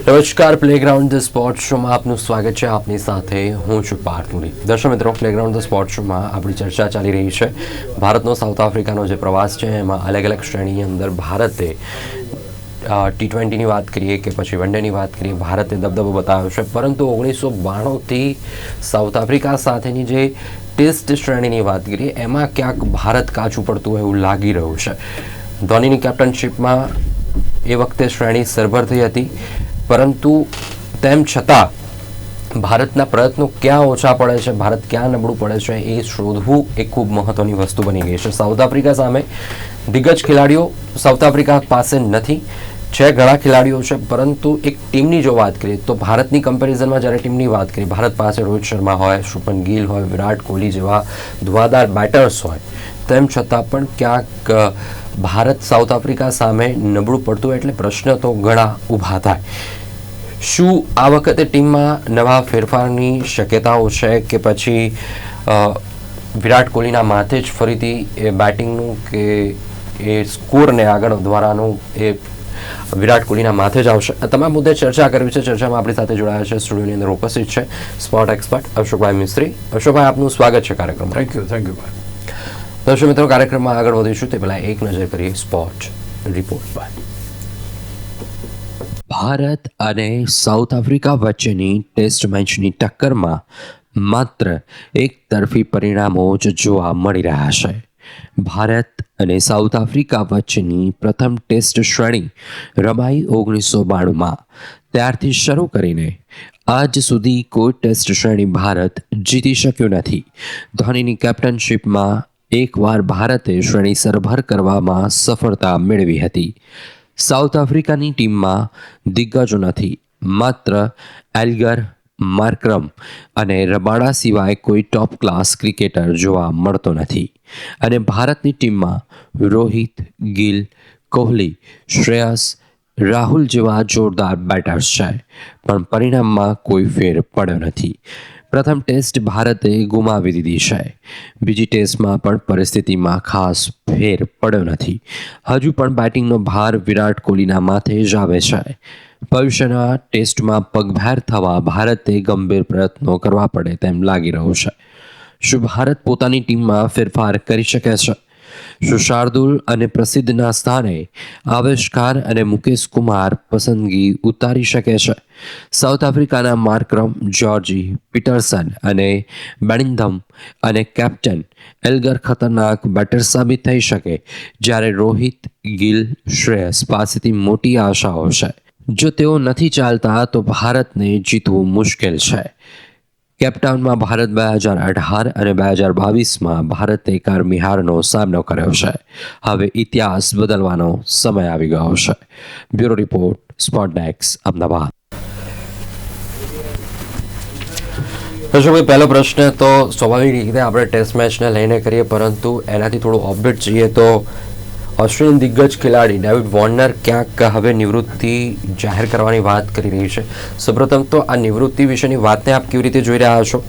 નમસ્કાર playground the sport શોમાં આપનું સ્વાગત છે. આપની સાથે હું છું પાર્થુરી. દર્શક મિત્રો પ્લેગ્રાઉન્ડ ધ સ્પોર્ટ શોમાં આપણી ચર્ચા ચાલી રહી છે. ભારતનો સાઉથ આફ્રિકાનો જે પ્રવાસ છે, એમાં અલગ અલગ શ્રેણીની અંદર ભારતે ટી ટ્વેન્ટીની વાત કરીએ કે પછી વન ડેની વાત કરીએ, ભારતે દબદબો બતાવ્યો છે. પરંતુ ઓગણીસો બાણુંથી સાઉથ આફ્રિકા સાથેની જે ટેસ્ટ શ્રેણીની વાત કરીએ, એમાં ક્યાંક ભારત કાચું પડતું એવું લાગી રહ્યું છે. ધોનીની કેપ્ટનશીપમાં એ વખતે શ્રેણી સરભર થઈ હતી. પરંતુ તેમ છતાં, ભારતના પ્રયત્નો ક્યાં ઓછા પડે છે, ભારત ક્યાં નબળું પડે છે, એ શોધવું એ ખૂબ મહત્ત્વની વસ્તુ બની ગઈ છે. સાઉથ આફ્રિકા સામે દિગ્ગજ ખેલાડીઓ સાઉથ આફ્રિકા પાસે નથી. છે ઘણા ખેલાડીઓ છે, પરંતુ એક ટીમની જો વાત કરીએ તો ભારતની કમ્પેરિઝનમાં જ્યારે ટીમની વાત કરીએ, ભારત પાસે રોહિત શર્મા હોય, શુભન ગિલ હોય, વિરાટ કોહલી જેવા ધુવાદાર બેટર્સ હોય, તેમ છતાં પણ ક્યાંક, ભારત સાઉથ આફ્રિકા સામે નબળું પડતું એટલે પ્રશ્ન તો ઘણા ઊભા થાય. શું આ વખતે ટીમમાં નવા ફેરફારની શક્યતાઓ છે કે પછી વિરાટ કોહલીના માથે જ ફરીથી એ બેટિંગનું કે એ સ્કોરને આગળ વધવાનાનું એ વિરાટ કોહલીના માથે જ આવશે? તમામ મુદ્દે ચર્ચા કરવી છે. ચર્ચામાં આપણી સાથે જોડાયા છે. સ્ટુડિયોની અંદર ઉપસ્થિત છે સ્પોર્ટ એક્સપર્ટ અશોકભાઈ મિસ્ત્રી. અશોકભાઈ આપનું સ્વાગત છે કાર્યક્રમમાં. થેન્ક યુ થેન્ક યુ દર્શક મિત્રો કાર્યક્રમમાં આગળ વધીશું. તે પહેલાં એક નજર કરીએ સ્પોર્ટ રિપોર્ટ. પર ભારત અને સાઉથ આફ્રિકા વચ્ચેની ટેસ્ટ મેચની ટક્કરમાં માત્ર એક તરફી પરિણામો જ જોવા મળી રહ્યા છે. ભારત અને સાઉથ આફ્રિકા વચ્ચેની પ્રથમ ટેસ્ટ શ્રેણી રમાઈ ઓગણીસો બાણુંમાં. ત્યારથી શરૂ કરીને આજ સુધી કોઈ ટેસ્ટ શ્રેણી ભારત જીતી શક્યું નથી. ધોનીની કેપ્ટનશીપમાં એકવાર ભારતે શ્રેણી સરભર કરવામાં સફળતા મેળવી હતી. સાઉથ આફ્રિકાની ટીમમાં દિગ્ગજો નથી. માત્ર એલ્ગર માર્ક્રમ અને રબાડા સિવાય કોઈ ટોપ ક્લાસ ક્રિકેટર જોવા મળતો નથી. અને ભારતની ટીમમાં રોહિત, ગિલ, કોહલી, શ્રેયસ, રાહુલ જેવા જોરદાર બેટર્સ છે. પણ પરિણામમાં કોઈ ફેર પડ્યો નથી. પ્રથમ ટેસ્ટ ભારતે ગુમાવી દીધી છે. બીજી ટેસ્ટમાં પણ પરિસ્થિતિમાં ખાસ ફેર પડ્યો નથી. હજુ પણ બેટિંગનો ભાર વિરાટ કોહલીના માથે જ આવે છે. ભવિષ્યના ટેસ્ટમાં પગભેર થવા ભારતે ગંભીર પ્રયત્નો કરવા પડે તેમ લાગી રહ્યું છે. શું ભારત પોતાની ટીમમાં ફેરફાર કરી શકે છે? શું શાર્દુલ અને પ્રસિદ્ધના સ્થાને આવિષ્કાર અને મુકેશ કુમાર પસંદગી ઉતારી શકે છે. સાઉથ આફ્રિકાના માર્ક્રમ જ્યોર્જી પીટરસન અને બેનિંધમ અને કેપ્ટન એલ્ગર ખતરનાક બેટર સાબિત થઈ શકે જ્યારે રોહિત ગિલ શ્રેયસ પાસેથી મોટી આશાઓ છે. જો તેઓ નથી ચાલતા તો ભારતને જીતવું મુશ્કેલ છે. કેપટાઉનમાં ભારત બે હજાર અઢાર અને બે હજાર બાવીસમાં ભારતે કારમિહારનો સામનો કર્યો છે. હવે ઇતિહાસ બદલવાનો સમય આવી ગયો છે. બ્યુરો રિપોર્ટ સ્પોટનેક્સ અમદાવાદ. અશોકભાઈ પહેલો પ્રશ્ન તો સ્વાભાવિક રીતે આપણે ટેસ્ટ મેચને લઈને કરીએ, પરંતુ એનાથી થોડું અપડેટ જઈએ તો ઓસ્ટ્રેલિયન દિગ્ગજ ખેલાડી ડેવિડ વોર્નર ક્યાંક હવે નિવૃત્તિ જાહેર કરવાની વાત કરી રહી છે. સૌપ્રથમ તો આ નિવૃત્તિ વિશેની વાતને આપ કેવી રીતે જોઈ રહ્યા છો?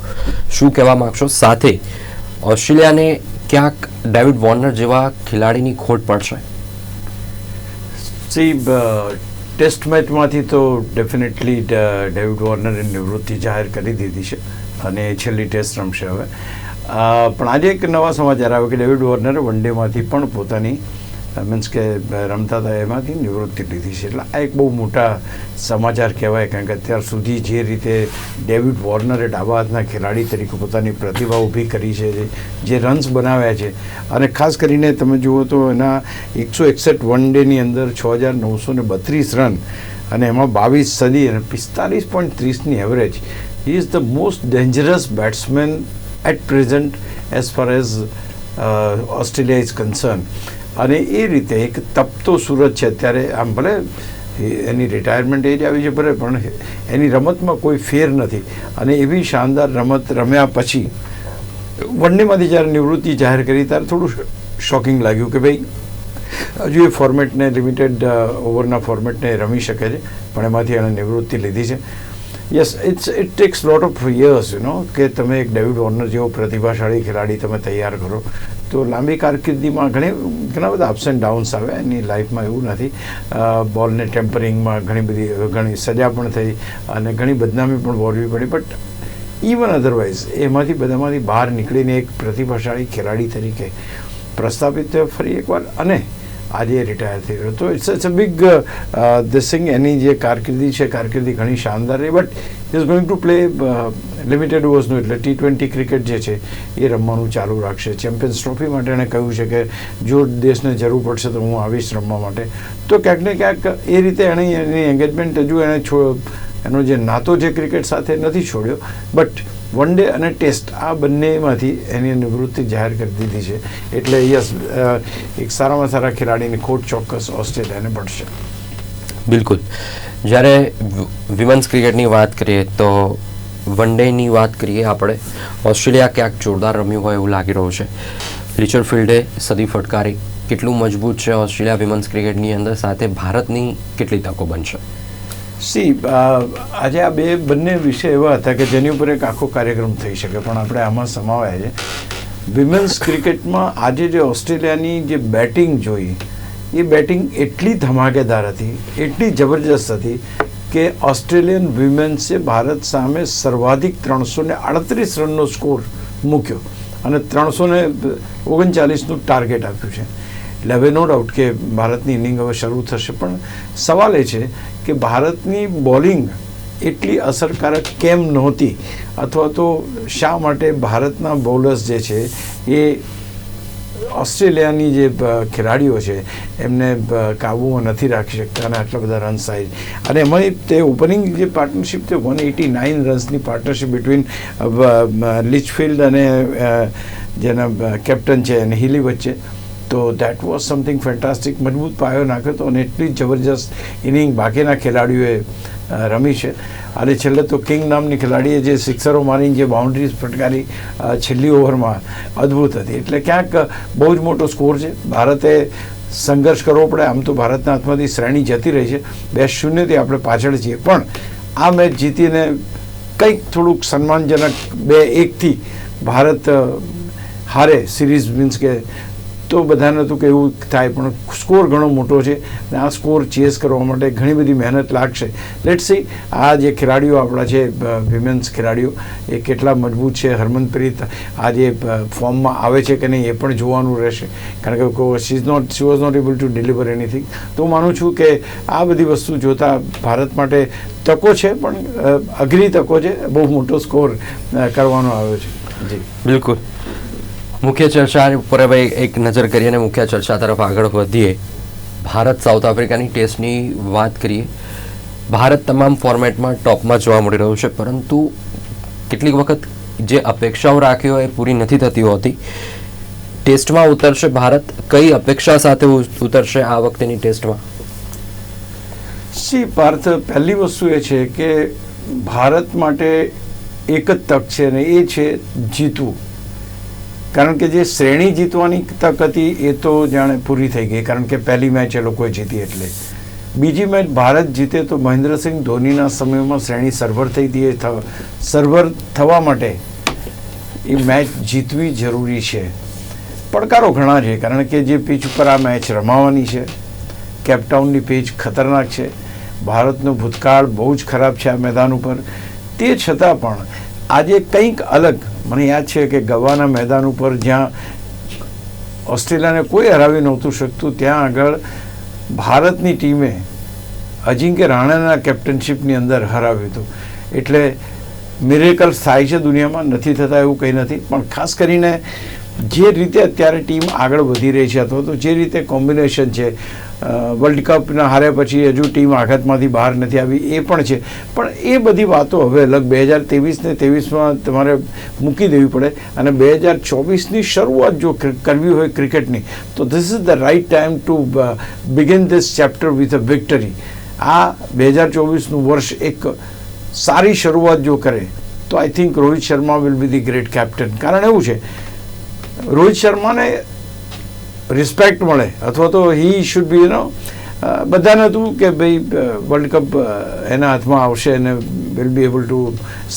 શું કહેવા માગશો? સાથે ઓસ્ટ્રેલિયાને ક્યાંક ડેવિડ વોર્નર જેવા ખેલાડીની ખોટ પડશે? સી ટેસ્ટ મેચમાંથી તો ડેફિનેટલી ડેવિડ વોર્નરે નિવૃત્તિ જાહેર કરી દીધી છે અને છેલ્લી ટેસ્ટ રમશે હવે. પણ આજે એક નવા સમાચાર આવ્યો કે ડેવિડ વોર્નરે વન ડેમાંથી પણ પોતાની મીન્સ કે, રમતા હતા એમાંથી નિવૃત્તિ લીધી છે. એટલે આ એક બહુ મોટા સમાચાર કહેવાય, કારણ કે અત્યાર સુધી જે રીતે ડેવિડ વોર્નરે ડાબા હાથના ખેલાડી તરીકે પોતાની પ્રતિભા ઊભી કરી છે, જે- રન્સ બનાવ્યા છે. અને ખાસ કરીને તમે જુઓ તો એના એકસો એકસઠ વન ડેની અંદર છ હજાર નવસો ને બત્રીસ રન અને એમાં બાવીસ સદી અને પિસ્તાલીસ point ત્રીસની average is the most dangerous batsman at present as far as Australia is concern અને એ રીતે એક તપતો સુરત છે. અત્યારે આમ ભલે એની રિટાયરમેન્ટ એજ આવી છે ભલે, પણ એની રમતમાં કોઈ ફેર નથી. અને એવી શાનદાર રમત રમ્યા પછી વનડેમાંથી જ્યારે નિવૃત્તિ જાહેર કરી, ત્યારે થોડું શોકિંગ લાગ્યું કે ભાઈ, હજુ એ ફોર્મેટને લિમિટેડ ઓવરના ફોર્મેટને રમી શકે છે. પણ એમાંથી એણે નિવૃત્તિ લીધી છે. Yes it's it takes lot of years you know કે તમે એક ડેવિડ વોર્નર જેવો પ્રતિભાશાળી ખેલાડી તમે તૈયાર કરો. તો લાંબી કારકિર્દીમાં ઘણી, ઘણા બધા અપ્સ એન્ડ ડાઉન્સ આવે એની લાઈફમાં એવું નથી. બોલને ટેમ્પરિંગમાં ઘણી બધી, ઘણી સજા પણ થઈ અને ઘણી બદનામી પણ વોરવી પડી. બટ ઇવન અધરવાઇઝ એમાંથી બધામાંથી બહાર નીકળીને એક પ્રતિભાશાળી ખેલાડી તરીકે પ્રસ્થાપિત થયો ફરી એકવાર. અને આજે રિટાયર થઈ રહ્યો તો it's it's a big thing એની જે કારકિર્દી છે, કારકિર્દી ઘણી શાનદાર રહી. But is going to play limited ઓવર્સનું એટલે ટી ટ્વેન્ટી ક્રિકેટ જે છે, એ રમવાનું ચાલુ રાખશે. ચેમ્પિયન્સ ટ્રોફી માટે એણે કહ્યું છે કે જો દેશને જરૂર પડશે તો હું આવીશ રમવા માટે. તો ક્યાંક ને ક્યાંક એ રીતે એણે એની એંગેજમેન્ટ હજુ એણે એનો જે નાતો જે ક્રિકેટ સાથે નથી છોડ્યો. બટ વન ડે અને ટેસ્ટ, આ બંનેમાંથી એની નિવૃત્તિ જાહેર કરી દીધી છે. એટલે યસ એક સારામાં સારા ખેલાડીની ખોટ ચોક્કસ ઓસ્ટ્રેલિયાને પડશે. બિલકુલ. જ્યારે વિમન્સ ક્રિકેટની વાત કરીએ તો વન ડેની વાત કરીએ આપણે, ઓસ્ટ્રેલિયા ક્યાંક જોરદાર રમ્યું હોય એવું લાગી રહ્યું છે. રિચર્ડ ફિલ્ડે સદી ફટકારી. કેટલું મજબૂત છે ઓસ્ટ્રેલિયા વિમન્સ ક્રિકેટની અંદર, સાથે ભારતની કેટલી તકો બનશે? સી આજે આ બે બંને વિષય એવા હતા કે જેની ઉપર એક આખો કાર્યક્રમ થઈ શકે, પણ આપણે આમાં સમાવાય છે. વિમેન્સ ક્રિકેટમાં આજે જે ઓસ્ટ્રેલિયાની જે બેટિંગ જોઈ, એ બેટિંગ એટલી ધમાકેદાર હતી, એટલી જબરજસ્ત હતી કે ઓસ્ટ્રેલિયન વિમેન્સે ભારત સામે સર્વાધિક ત્રણસો ને આડત્રીસ રનનો સ્કોર મૂક્યો અને ત્રણસો ને ઓગણચાલીસનું ટાર્ગેટ આપ્યું છે. એટલે હવે નો ડાઉટ કે ભારતની ઇનિંગ હવે શરૂ થશે. પણ સવાલ એ છે કે ભારતની બોલિંગ એટલી અસરકારક કેમ નહોતી? અથવા તો શા માટે ભારતના બોલર્સ જે છે, એ ઓસ્ટ્રેલિયાની જે ખેલાડીઓ છે, એમને કાબૂમાં નથી રાખી શકતા અને આટલા બધા રન સાઇઝ અને એમાં તે ઓપનિંગ જે પાર્ટનરશિપ તે વન એટી નાઇન રન્સની પાર્ટનરશિપ બિટવીન લિચફિલ્ડ અને જેના કેપ્ટન છે, અને હિલી વચ્ચે તો દેટ વોઝ સમથિંગ ફેન્ટાસ્ટિક મજબૂત પાયો નાખ્યો હતો અને એટલી જબરજસ્ત ઇનિંગ બાકીના ખેલાડીઓએ રમી છે. અને છેલ્લે તો કિંગ નામની ખેલાડીએ જે સિક્સરો મારીને જે બાઉન્ડ્રીઝ ફટકારી છેલ્લી ઓવરમાં અદ્ભુત હતી. એટલે ક્યાંક બહુ જ મોટો સ્કોર છે. ભારતે સંઘર્ષ કરવો પડે. આમ તો ભારતના હાથમાંથી શ્રેણી જતી રહી છે. બે શૂન્યથી આપણે પાછળ છીએ. પણ આ મેચ જીતીને કંઈક થોડુંક સન્માનજનક બે એકથી ભારત હારે સિરીઝ મીન્સ કે તો બધાને હતું કે એવું થાય, પણ સ્કોર ઘણો મોટો છે અને આ સ્કોર ચેસ કરવા માટે ઘણી બધી મહેનત લાગશે. લેટ સી આ જે ખેલાડીઓ આપણા છે વિમેન્સ ખેલાડીઓ, એ કેટલા મજબૂત છે, હરમનપ્રીત આ જે ફોર્મમાં આવે છે કે નહીં એ પણ જોવાનું રહેશે. કારણ કે she is not she was not able to deliver anything તો માનું છું કે આ બધી વસ્તુ જોતાં ભારત માટે તકો છે, પણ અઘરી તકો છે, બહુ મોટો સ્કોર કરવાનો આવ્યો છે. જી. બિલકુલ. મુખ્ય ચર્ચા ઉપર હવે એક નજર કરીએ અને મુખ્ય ચર્ચા તરફ આગળ વધીએ. ભારત સાઉથ આફ્રિકાની ટેસ્ટની વાત કરીએ. ભારત તમામ ફોર્મેટમાં ટોપમાં જોવા મળી રહ્યું છે, પરંતુ કેટલીક વખત જે અપેક્ષાઓ રાખી હોય એ પૂરી નથી થતી હોતી. ટેસ્ટમાં ઉતરશે ભારત, કઈ અપેક્ષા સાથે ઉતરશે આ વખતેની ટેસ્ટમાં? સી, પાર્થ, પહેલી વસ્તુ એ છે કે ભારત માટે એક જ તક છે ને એ છે જીતવું. કારણ કે જે શ્રેણી જીતવાની તક હતી એ તો જાણે પૂરી થઈ ગઈ, કારણ કે પહેલી મેચ એ લોકોએ જીતી એટલે. બીજી મેચ ભારત જીતે તો મહેન્દ્રસિંહ ધોનીના સમયમાં શ્રેણી સર્વર થઈ હતી, એ સર્વર થવા માટે એ મેચ જીતવી જરૂરી છે. પડકારો ઘણા છે, કારણ કે જે પીચ ઉપર આ મેચ રમાવાની છે કેપટાઉનની પીચ ખતરનાક છે, ભારતનો ભૂતકાળ બહુ જ ખરાબ છે આ મેદાન ઉપર. તે છતાં પણ આજે કંઈક અલગ મને યાદ છે કે ગવાના મેદાન ઉપર જ્યાં ઓસ્ટ્રેલિયાને કોઈ હરાવી નહોતું શકતું, ત્યાં આગળ ભારતની ટીમે અજિંક્ય રાણાના કેપ્ટનશીપની અંદર હરાવ્યું હતું. એટલે મિરેકલ્સ થાય છે દુનિયામાં, નથી થતા એવું કંઈ નથી. પણ ખાસ કરીને જે રીતે અત્યારે ટીમ આગળ વધી રહી છે અથવા તો જે રીતે કોમ્બિનેશન છે વર્લ્ડ કપના હાર્યા પછી હજુ ટીમ આઘાતમાંથી બહાર નથી આવી, એ પણ છે. પણ એ બધી વાતો હવે અલગ બે હજાર ત્રેવીસ ને ત્રેવીસમાં તમારે મૂકી દેવી પડે અને બે હજાર ચોવીસની શરૂઆત જો કરવી હોય ક્રિકેટની, તો this is the right time to begin this chapter with a victory આ બે હજાર ચોવીસનું વર્ષ એક સારી શરૂઆત જો કરે, તો I think Rohit Sharma will be the great captain કારણ એવું છે રોહિત શર્માને રિસ્પેક્ટ મળે. અથવા તો હી શુડ બી નો બધાને હતું કે ભાઈ વર્લ્ડ કપ એના હાથમાં આવશે અને will be able to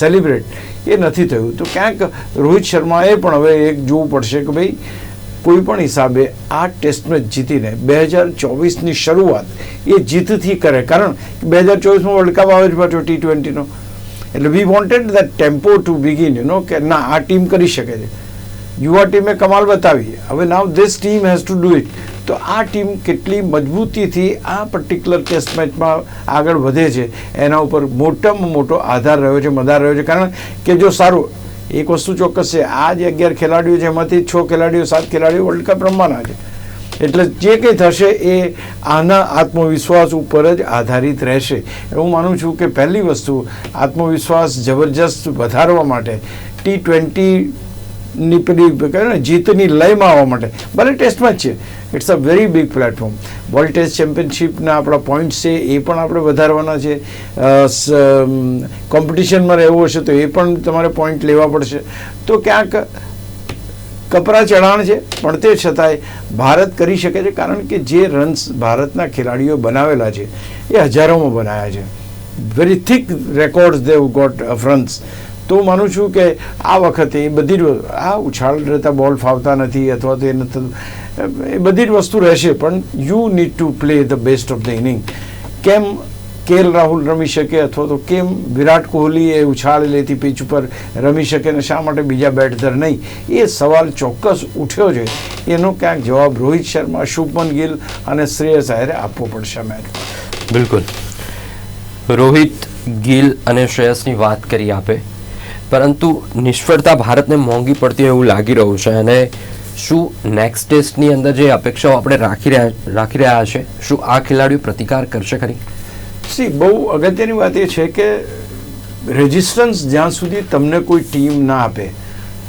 celebrate એ નથી થયું. તો ક્યાંક રોહિત શર્માએ પણ હવે એક જોવું પડશે કે ભાઈ, કોઈ પણ હિસાબે આ ટેસ્ટ મેચ જીતીને બે હજાર ચોવીસની શરૂઆત એ જીતથી કરે. કારણ કે બે હજાર ચોવીસમાં વર્લ્ડ કપ આવે જ પાછો ટી ટ્વેન્ટીનો એટલે we wanted that tempo to begin you know કે ના, આ ટીમ કરી શકે છે. યુવા ટીમે કમાલ બતાવી. હવે now this team has to do it તો આ ટીમ કેટલી મજબૂતીથી આ પર્ટિક્યુલર ટેસ્ટ મેચમાં આગળ વધે છે. એના ઉપર મોટામાં મોટો આધાર રહ્યો છે, મદાર રહ્યો છે. કારણ કે જો સારું, એક વસ્તુ ચોક્કસ છે, આ જે અગિયાર ખેલાડીઓ છે, એમાંથી છ ખેલાડીઓ, સાત ખેલાડીઓ વર્લ્ડ કપ રમવાના છે. એટલે જે કંઈ થશે એ આના આત્મવિશ્વાસ ઉપર જ આધારિત રહેશે. હું માનું છું કે પહેલી વસ્તુ આત્મવિશ્વાસ જબરજસ્ત વધારવા માટે ટી ટ્વેન્ટીની પેલી જીતની લયમાં આવવા માટે. ભલે ટેસ્ટમાં જ છે. It's a very big platform world test ચેમ્પિયનશિપના આપણા પોઈન્ટ્સ છે, એ પણ આપણે વધારવાના છે. કોમ્પિટિશનમાં રહેવું હશે તો એ પણ તમારે પોઈન્ટ લેવા પડશે. તો ક્યાંક કપરા ચઢાણ છે, પણ તે છતાંય ભારત કરી શકે છે, કારણ કે જે રન્સ ભારતના ખેલાડીઓ બનાવેલા છે, એ હજારોમાં બનાવ્યા છે. Very thick records they've got runs તો માનું છું કે આ વખતે બધી આ ઉછાળ રહેતા બોલ ફાવતા નથી અથવા તો એ નથી એ બધી જ વસ્તુ રહેશે, પણ you need to play the best of the inning કેમ કેએલ રાહુલ રમી શકે અથવા તો કેમ વિરાટ કોહલી એ ઉછાળ લેતી પીચ ઉપર રમી શકે ને શા માટે બીજા બેટધર નહીં? એ સવાલ ચોક્કસ ઉઠ્યો છે. એનો ક્યાંક જવાબ રોહિત શર્મા, શુભમન ગિલ અને શ્રેયસ આયરે આપવો પડશે મેચ બિલકુલ. રોહિત, ગિલ અને શ્રેયસની વાત કરી આપે. પરંતુ નિષ્ફળતા ભારતને મોંઘી પડતી એવું લાગી રહ્યું છે અને શું નેક્સ્ટ ટેસ્ટની અંદર જે અપેક્ષાઓ આપણે રાખી રહ્યા રાખી રહ્યા છે, શું આ ખેલાડીઓ પ્રતિકાર કરશે ખરી? સી, બહુ અગત્યની વાત એ છે કે રેઝિસ્ટન્સ જ્યાં સુધી તમને કોઈ ટીમ ના આપે,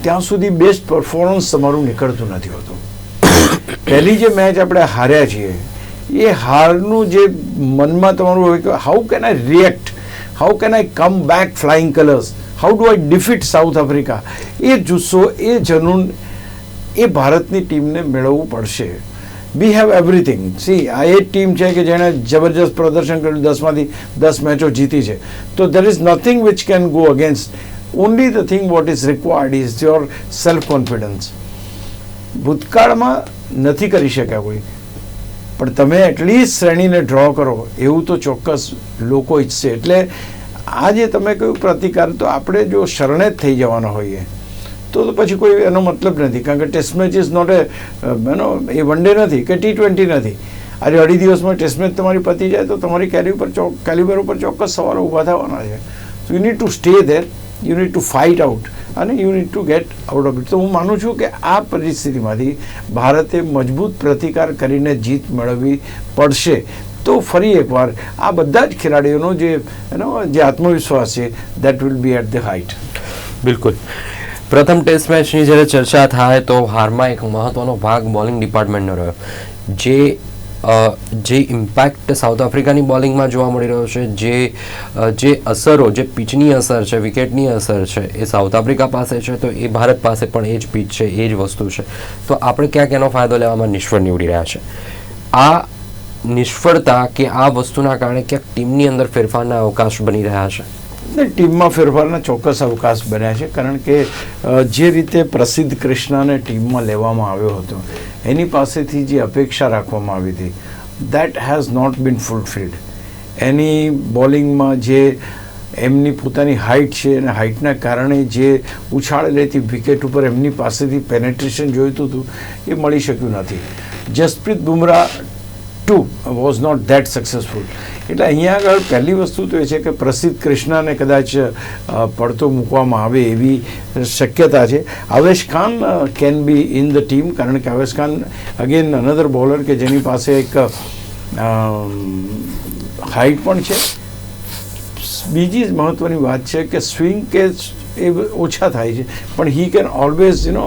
ત્યાં સુધી બેસ્ટ પરફોર્મન્સ તમારું નીકળતું નથી હોતું. પહેલી જે મેચ આપણે હાર્યા છીએ, એ હારનું જે મનમાં તમારું હોય કે how can I react how can I come back flying colours how do I defeat South Africa એ જુસ્સો, એ જનૂન, એ ભારતની ટીમને મેળવવું પડશે. વી હેવ એવરીથિંગ સી આ એ ટીમ છે કે જેણે જબરજસ્ત પ્રદર્શન કર્યું, દસમાંથી દસ મેચો જીતી છે. તો there is nothing which can go against only the thing what is required is your self confidence ભૂતકાળમાં નથી કરી શક્યા કોઈ. પણ તમે એટલીસ્ટ શ્રેણીને ડ્રો કરો. એવું તો ચોક્કસ લોકો ઈચ્છશે. એટલે આ જે તમે કહ્યું પ્રતિકાર, તો આપણે જો શરણે જ થઈ જવાના હોઈએ, તો પછી કોઈ એનો મતલબ નથી. કારણ કે test match is not a એનો, એ વન ડે નથી કે ટી ટ્વેન્ટી નથી. આજે અઢી દિવસમાં ટેસ્ટ મેચ તમારી પતી જાય, તો તમારી કેરી ઉપર ચોક કેલિબર ઉપર ચોક્કસ સવાલો ઊભા થવાના છે. You need to stay there you need to fight out અને you need to get out of it તો હું માનું છું કે આ પરિસ્થિતિમાંથી ભારતે મજબૂત પ્રતિકાર કરીને જીત મેળવવી પડશે. તો ફરી એકવાર આ બધા જ ખેલાડીઓનો જે એનો જે આત્મવિશ્વાસ છે that will be at the height બિલકુલ. પ્રથમ ટેસ્ટ મેચની જ્યારે ચર્ચા થાય તો હારમાં એક મહત્વનો ભાગ બોલિંગ ડિપાર્ટમેન્ટનો રહ્યો. જે જે ઇમ્પેક્ટ સાઉથ આફ્રિકાની બોલિંગમાં જોવા મળી રહ્યો છે, જે જે અસરો, જે પિચની અસર છે વિકેટની અસર છે, એ સાઉથ આફ્રિકા પાસે છે, તો એ ભારત પાસે પણ એ જ પિચ છે, એ જ વસ્તુ છે. તો આપણે ક્યાંક એનો ફાયદો લેવામાં નિષ્ફળ નીવડી રહ્યા છે? આ નિષ્ફળતા કે આ વસ્તુના કારણે ક્યાંક ટીમની અંદર ફેરફારના અવકાશ બની રહ્યા છે? ને ટીમમાં ફેરફારના ચોક્કસ અવકાશ બન્યા છે, કારણ કે જે રીતે પ્રસિદ્ધ કૃષ્ણને ટીમમાં લેવામાં આવ્યો હતો, એની પાસેથી જે અપેક્ષા રાખવામાં આવી હતી that has not been fulfilled એની બોલિંગમાં જે એમની પોતાની હાઇટ છે અને હાઇટના કારણે જે ઉછાળ લેતી વિકેટ ઉપર એમની પાસેથી પેનેટ્રેશન જોઈતું હતું, એ મળી શક્યું નથી. Jasprit Bumrah too was not that successful એટલે અહીંયા આગળ પહેલી વસ્તુ તો એ છે કે પ્રસિદ્ધ કૃષ્ણને કદાચ પડતો મૂકવામાં આવે એવી શક્યતા છે. Avesh Khan can be in the team કારણ કે Avesh Khan again another bowler કે જેની પાસે એક હાઇટ પણ છે. બીજી મહત્ત્વની વાત છે કે સ્વિંગ કેચ એ ઓછા થાય છે. પણ he can always you know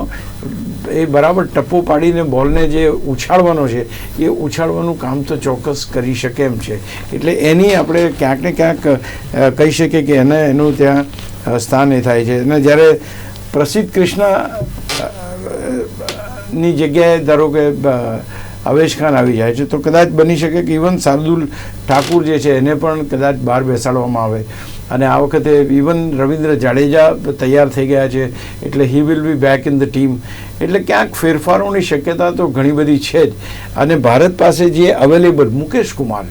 એ બરાબર ટપ્પો પાડીને, બોલને જે ઉછાળવાનો છે, એ ઉછાળવાનું કામ તો ચોક્કસ કરી શકે એમ છે. એટલે એની આપણે ક્યાંક ને ક્યાંક કહી શકીએ કે એને એનું ત્યાં સ્થાન એ થાય છે. અને જ્યારે પ્રસિદ્ધ કૃષ્ણની જગ્યાએ ધારો કે અવેશ ખાન આવી જાય છે. તો કદાચ બની શકે કે ઇવન શાર્દુલ ઠાકુર જે છે, એને પણ કદાચ બહાર બેસાડવામાં આવે. અને આ વખતે ઇવન રવિન્દ્ર જાડેજા તૈયાર થઈ ગયા છે. એટલે he will be back in the team એટલે ક્યાંક ફેરફારોની શક્યતા તો ઘણી બધી છે જ. અને ભારત પાસે જે અવેલેબલ મુકેશ કુમાર,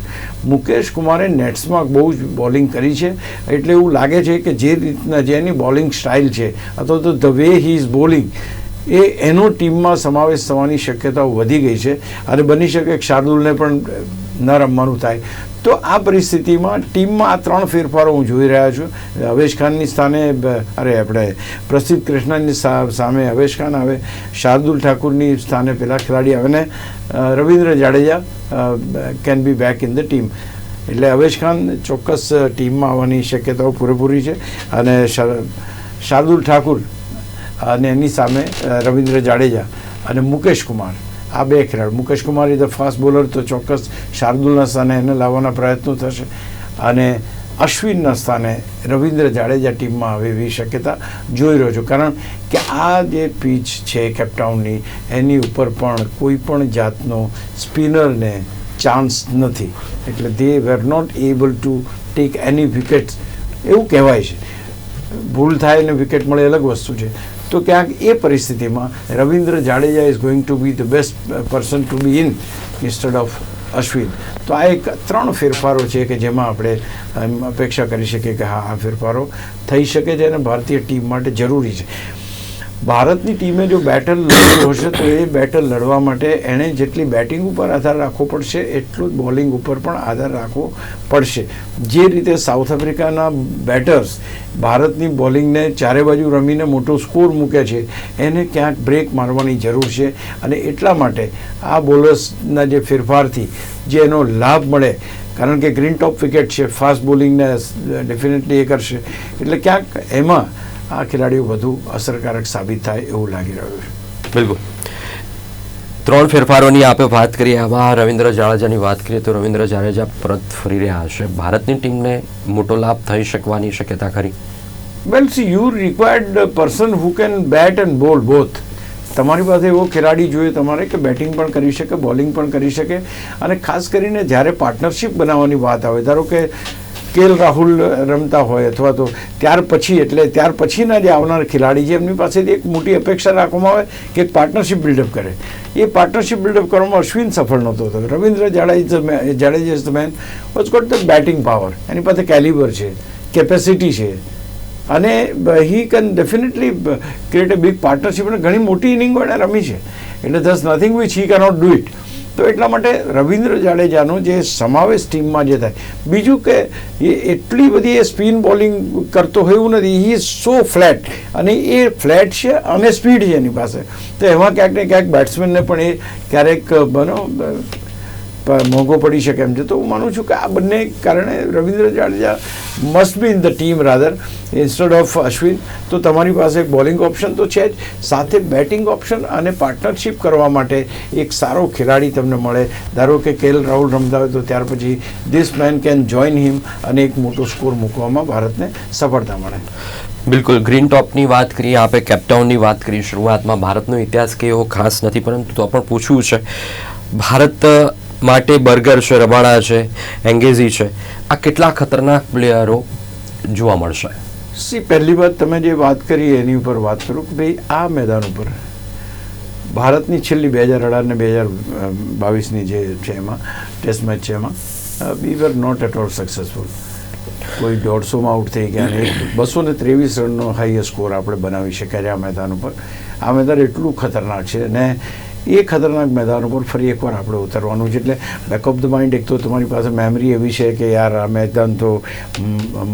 મુકેશ કુમારે નેટ્સમાં બહુ જ બોલિંગ કરી છે. એટલે એવું લાગે છે કે જે રીતના જેની બોલિંગ સ્ટાઇલ છે, અથવા તો the way he is bowling એ એનો ટીમમાં સમાવેશ થવાની શક્યતાઓ વધી ગઈ છે. અને બની શકે શાર્દુલને પણ ન રમવાનું થાય. તો આ પરિસ્થિતિમાં ટીમમાં આ ત્રણ ફેરફારો હું જોઈ રહ્યા છું. અવેશ ખાનની સ્થાને અરે, આપણે પ્રસિદ્ધ કૃષ્ણની સામે અવેશ ખાન આવે, શાર્દુલ ઠાકુરની સ્થાને પેલા ખેલાડી આવે ને Ravindra Jadeja can be back in the team. એટલે અવેશ ખાન ચોક્કસ ટીમમાં આવવાની શક્યતાઓ પૂરેપૂરી છે. અને શાર્દુલ ઠાકુર અને એની સામે રવિન્દ્ર જાડેજા અને મુકેશ કુમાર. આ બે ખેલાડી. Mukesh Kumar is the fast bowler તો ચોક્કસ શાર્દુલના સ્થાને એને લાવવાના પ્રયત્નો થશે. અને અશ્વિનના સ્થાને રવિન્દ્ર જાડેજા ટીમમાં આવે એવી શક્યતા જોઈ રહ્યો છું. કારણ કે આ જે પીચ છે કેપટાઉનની એની ઉપર પણ કોઈ પણ જાતનો સ્પિનરને ચાન્સ નથી. એટલે they were not able to take any wickets એવું કહેવાય છે. ભૂલ થાય ને વિકેટ મળે અલગ વસ્તુ છે. તો ક્યાંક એ પરિસ્થિતિમાં Ravindra Jadeja is going to be the best person to be in instead of Ashwin તો આ એક ત્રણ ફેરફારો છે કે જેમાં આપણે અપેક્ષા કરી શકીએ કે હા, આ ફેરફારો થઈ શકે છે અને ભારતીય ટીમ માટે જરૂરી છે. ભારતની ટીમે જો બેટલ લડવું હશે તો એ બેટલ લડવા માટે એણે જેટલી બેટિંગ ઉપર આધાર રાખવો પડશે, એટલું જ બોલિંગ ઉપર પણ આધાર રાખવો પડશે. જે રીતે સાઉથ આફ્રિકાના બેટર્સ ભારતની બોલિંગને ચારે બાજુ રમીને મોટો સ્કોર મૂકે છે, એને ક્યાંક બ્રેક મારવાની જરૂર છે. અને એટલા માટે આ બોલર્સના જે ફેરફારથી જે એનો લાભ મળે, કારણ કે ગ્રીન ટોપ વિકેટ છે ફાસ્ટ બોલિંગને ડેફિનેટલી એ કરશે. એટલે ક્યાંક એમાં આ ખેલાડીઓ વધુ અસરકારક સાબિત થાય એવું લાગી રહ્યું છે. બિલકુલ. ત્રણ ફેરફારોની આપે વાત કરીએ આમાં રવિન્દ્ર જાડેજાની વાત કરીએ તો રવિન્દ્ર જાડેજા પરત ફરી રહ્યા છે. ભારતની ટીમને મોટો લાભ થઈ શકવાની શક્યતા ખરી? Well see you required person who can bat and bowl both તમારી પાસે એવો ખેલાડી જોઈએ તમારે કે બેટિંગ પણ કરી શકે બોલિંગ પણ કરી શકે. અને ખાસ કરીને જ્યારે પાર્ટનરશિપ બનાવવાની વાત આવે ધારો કે કેએલ રાહુલ રમતા હોય અથવા તો ત્યાર પછી, એટલે ત્યાર પછીના જે આવનાર ખેલાડી છે, એમની પાસેથી એક મોટી અપેક્ષા રાખવામાં આવે કે એક પાર્ટનરશિપ બિલ્ડઅપ કરે. એ પાર્ટનરશિપ બિલ્ડઅપ કરવામાં અશ્વિન સફળ નહોતો હતો Ravindra Jadeja Jadeja is the man was got the batting power એની પાસે કેલિબર છે કેપેસિટી છે. અને he can definitely create a big partnership અને ઘણી મોટી ઇનિંગો એણે રમી છે. એટલે that's nothing which he cannot do it તો એટલા માટે રવિન્દ્ર જાડેજાનો જે સમાવેશ ટીમમાં જે થાય, બીજું કે એ એટલી બધી એ સ્પિન બોલિંગ કરતો હોય એવું નથી હી સો ફ્લેટ અને એ ફ્લેટ છે અને સ્પીડ છે એની પાસે. તો એમાં ક્યાંક ને ક્યાંક બેટ્સમેનને પણ એ ક્યારેક, બનો મોંઘો પડી શકે એમ છે. તો હું માનું છું કે આ બંને કારણે Ravindra Jadeja must be in the team rather instead of Ashwin. તો તમારી પાસે બોલિંગ ઓપ્શન તો છે જ. સાથે બેટિંગ ઓપ્શન અને પાર્ટનરશિપ કરવા માટે એક સારો ખેલાડી તમને મળે. ધારો કે કેએલ રાહુલ રમતા હોય તો ત્યાર પછી this man can join him અને એક મોટો સ્કોર મૂકવામાં ભારતને સફળતા મળે. બિલકુલ. ગ્રીન ટોપની વાત કરીએ આપણે કેપટાઉનની વાત કરી શરૂઆતમાં ભારતનો ઇતિહાસ કે એવો ખાસ નથી, પરંતુ તો પણ પૂછવું છે. ભારત માટે બર્ગર છે, રબાડા છે, એંગેઝી છે, આ કેટલા ખતરનાક પ્લેયરો જોવા મળશે? સી, પહેલી વાત તમે જે વાત કરી એની ઉપર વાત કરું કે ભાઈ, આ મેદાન ઉપર ભારતની છેલ્લી બે હજાર અઢાર ને બે હજાર બાવીસની જે છે એમાં ટેસ્ટ મેચ છે એમાં we were not at all successful કોઈ દોઢસોમાં આઉટ થઈ ગયા અને બસો ને ત્રેવીસ રનનો હાઈએસ્ટ સ્કોર આપણે બનાવી શક્યા છે આ મેદાન ઉપર. આ મેદાન એટલું ખતરનાક છે. અને એ ખતરનાક મેદાન ઉપર ફરી એકવાર આપણે ઉતરવાનું છે. એટલે બેક ઓફ ધ માઇન્ડ એક તો તમારી પાસે મેમરી એવી છે કે યાર આ મેદાન તો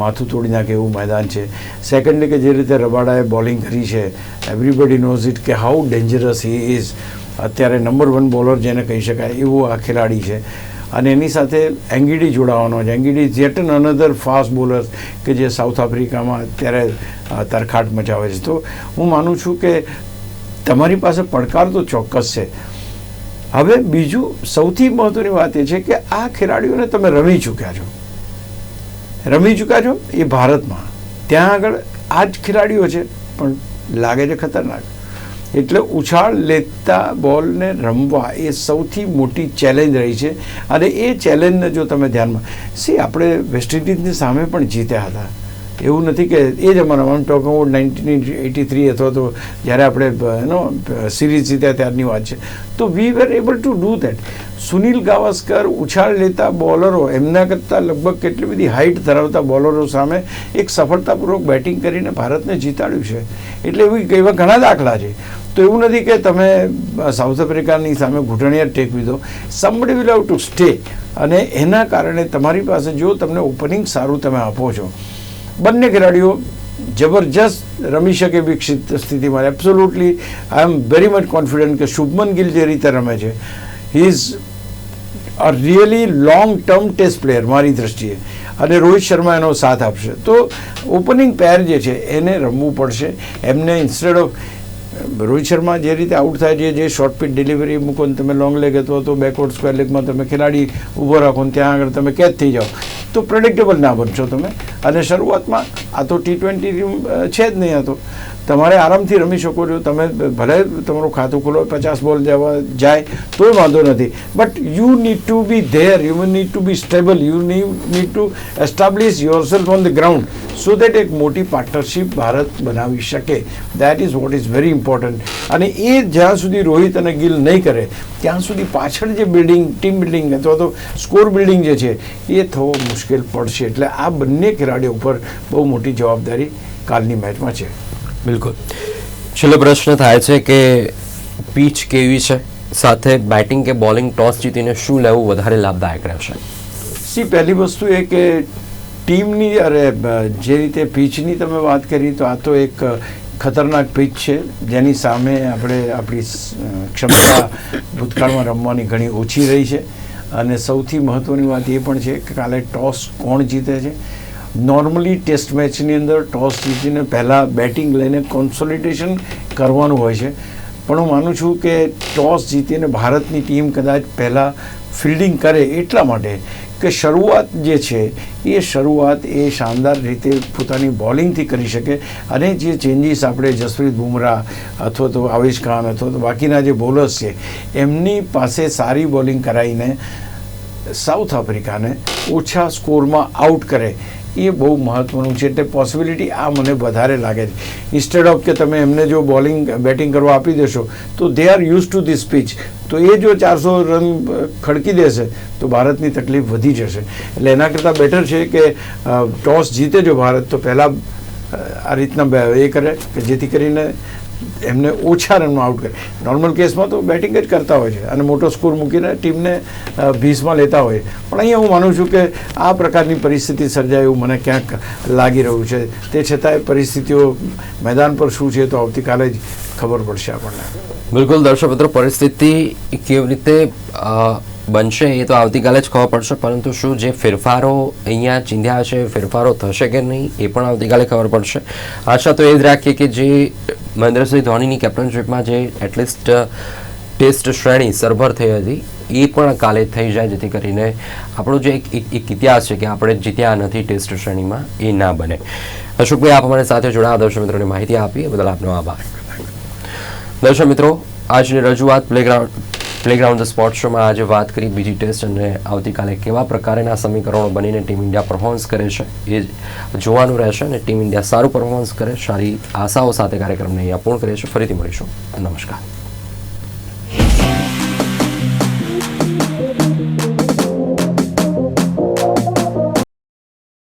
માથું તોડી નાખે એવું મેદાન છે. સેકન્ડલી કે જે રીતે રબાડાએ બોલિંગ કરી છે એવરીબડી નોઝ ઇટ કે હાઉ ડેન્જરસ હી ઇઝ અત્યારે નંબર વન બોલર જેને કહી શકાય એવો આ ખેલાડી છે. અને એની સાથે એંગીડી જોડાવાનો છે. Ngidi jet an another fast bowler કે જે સાઉથ આફ્રિકામાં અત્યારે તરખાટ મચાવે છે. તો હું માનું છું કે તમારી પાસે પડકાર તો ચોક્કસ છે. હવે બીજું સૌથી મહત્વની વાત એ છે કે આ ખેલાડીઓને તમે રમી ચૂક્યા છો. રમી ચૂક્યા છો એ ભારતમાં. ત્યાં આગળ આ જ ખેલાડીઓ છે, પણ લાગે છે ખતરનાક. એટલે ઉછાળ લેતા બોલને રમવા એ સૌથી મોટી ચેલેન્જ રહી છે. અને એ ચેલેન્જને જો તમે ધ્યાનમાં, સી, આપણે વેસ્ટ ઇન્ડિઝની સામે પણ જીત્યા હતા. એવું નથી કે એ જમાનામાં આમ talk about nineteen eighty three અથવા તો જ્યારે આપણે, એનો સિરીઝ જીત્યા ત્યારની વાત છે. તો we were able to do that Sunil Gavaskar ઉછાળ લેતા બોલરો, એમના કરતાં લગભગ કેટલી બધી હાઇટ ધરાવતા બોલરો સામે એક સફળતાપૂર્વક બેટિંગ કરીને ભારતને જીતાડ્યું છે. એટલે એવી એવા ઘણા દાખલા છે. તો એવું નથી કે તમે સાઉથ આફ્રિકાની સામે ઘૂંટણિયા ટેકવી દો. Somebody will have to stay અને એના કારણે તમારી પાસે જો તમને ઓપનિંગ સારું તમે આપો છો બંને ખેલાડીઓ જબરજસ્ત રમી શકે વિકસિત સ્થિતિમાં absolutely I am very much confident કે શુભમન ગિલ જે રીતે રમે છે he is a really long term test player મારી દ્રષ્ટિએ. અને રોહિત શર્મા એનો સાથ આપશે. તો ઓપનિંગ પેર જે છે, એને રમવું પડશે. એમને ઇન્સ્ટેડ ઓફ રોહિત શર્મા જે રીતે આઉટ થાય છે, જે શોર્ટ પીટ ડિલિવરી મૂકો ને તમે લોંગ લેગ અથવા તો બેકવર્ડ સ્ક્વેર લેગમાં તમે ખેલાડી ઊભો રાખો ને ત્યાં આગળ તમે કેચ થઈ જાઓ. તો પ્રેડિક્ટેબલ ના બનશો તમે. અને શરૂઆતમાં આ તો ટી ટ્વેન્ટી છે જ નહીં આ તો. તમારે આરામથી રમી શકો છો. તમે ભલે તમારું ખાતું ખોલો, પચાસ બોલ જવા જાય, તોય વાંધો નથી. But you need to be there you need to be stable you need to establish yourself on the ground so that એક મોટી પાર્ટનરશીપ ભારત બનાવી શકે. That is what is very important અને એ જ્યાં સુધી રોહિત અને ગિલ નહીં કરે, ત્યાં સુધી પાછળ જે બિલ્ડિંગ ટીમ બિલ્ડિંગ અથવા તો સ્કોર બિલ્ડિંગ જે છે, એ થવો મુશ્કેલ પડશે. એટલે આ બંને ખેલાડીઓ ઉપર બહુ મોટી જવાબદારી કાલની મેચમાં છે. બિલકુલ. છેલ્લો પ્રશ્ન થાય છે કે પીચ કેવી છે? સાથે બેટિંગ કે બોલિંગ ટોસ જીતીને શું લેવું વધારે લાભદાયક રહેશે? સી, પહેલી વસ્તુ એ કે ટીમની, અરે જે રીતે પીચની તમે વાત કરી, તો આ તો એક ખતરનાક પીચ છે. જેની સામે આપણે આપણી ક્ષમતા ભૂતકાળમાં રમવાની ઘણી ઓછી રહી છે. અને સૌથી મહત્ત્વની વાત એ પણ છે કે કાલે ટોસ કોણ જીતે છે? નોર્મલી ટેસ્ટ મેચની અંદર ટોસ જીતીને પહેલાં બેટિંગ લઈને કોન્સોલિટેશન કરવાનું હોય છે. પણ હું માનું છું કે ટોસ જીતીને ભારતની ટીમ કદાચ પહેલાં ફિલ્ડિંગ કરે એટલા માટે કે શરૂઆત જે છે, એ શરૂઆત એ શાનદાર રીતે પોતાની બોલિંગથી કરી શકે. અને જે ચેન્જીસ આપણે જસપ્રીત બુમરાહ અથવા તો આવેશ ખાન અથવા તો બાકીના જે બોલર્સ છે, એમની પાસે સારી બોલિંગ કરાવીને સાઉથ આફ્રિકાને ઓછા સ્કોરમાં આઉટ કરે. એ બહુ મહત્વનું છે એટલે પોસિબિલિટી આ મને વધારે લાગે છે. ઇન્સ્ટેડ ઓફ કે તમે એમને જો બોલિંગ બેટિંગ કરવા આપી દેશો, તો they are used to this speech તો એ જો ચારસો રન ખડકી દેશે, તો ભારતની તકલીફ વધી જશે. એટલે એના કરતાં બેટર છે કે ટોસ જીતે જો ભારત, તો પહેલાં આ રીતના એ કરે કે જેથી કરીને એમને ઓછા રનમાં આઉટ કરે. નોર્મલ કેસમાં તો બેટિંગ જ કરતા હોય છે અને મોટો સ્કોર મૂકીને ટીમને ભીસમાં લેતા હોય. પણ અહીંયા હું માનું છું કે આ પ્રકારની પરિસ્થિતિ સર્જાય એવું મને ક્યાંક લાગી રહ્યું છે. તે છતાંય પરિસ્થિતિઓ મેદાન પર શું છે તો આવતીકાલે જ ખબર પડશે આપણને. બિલકુલ, દર્શક મિત્રો, પરિસ્થિતિ કેવી રીતે બનશે, એ તો આવતીકાલે જ ખબર પડશે. પરંતુ શું જે ફેરફારો અહીંયા ચીંધ્યા છે, ફેરફારો થશે કે નહીં, એ પણ આવતીકાલે ખબર પડશે. આશા તો એ જ રાખીએ કે જે મહેન્દ્રસિંહ ધોનીની કેપ્ટનશીપમાં જે એટલીસ્ટ ટેસ્ટ શ્રેણી સરભર થઈ હતી, એ પણ કાલે થઈ જાય, જેથી કરીને આપણો જે એક ઇતિહાસ છે કે આપણે જીત્યા નથી ટેસ્ટ શ્રેણીમાં, એ ના બને. અશોકભાઈ, આપ અમારી સાથે જોડાયા, દર્શક મિત્રોને માહિતી આપી, એ બદલ આપનો આભાર. દર્શક મિત્રો, આજની રજૂઆત પ્લેગ્રાઉન્ડ પ્લેગ્રાઉન્ડ ધ સ્પોર્ટ શોમાં આજે વાત કરી બીજી ટેસ્ટ અને આવતીકાલે કેવા પ્રકારના સમીકરણો બનીને ટીમ ઇન્ડિયા પરફોર્મન્સ કરે છે એ જોવાનું રહેશે અને ટીમ ઇન્ડિયા સારું પરફોર્મન્સ કરે, સારી આશાઓ સાથે કાર્યક્રમને અહીંયા પૂર્ણ કરે છે ફરીથી મળીશું. નમસ્કાર.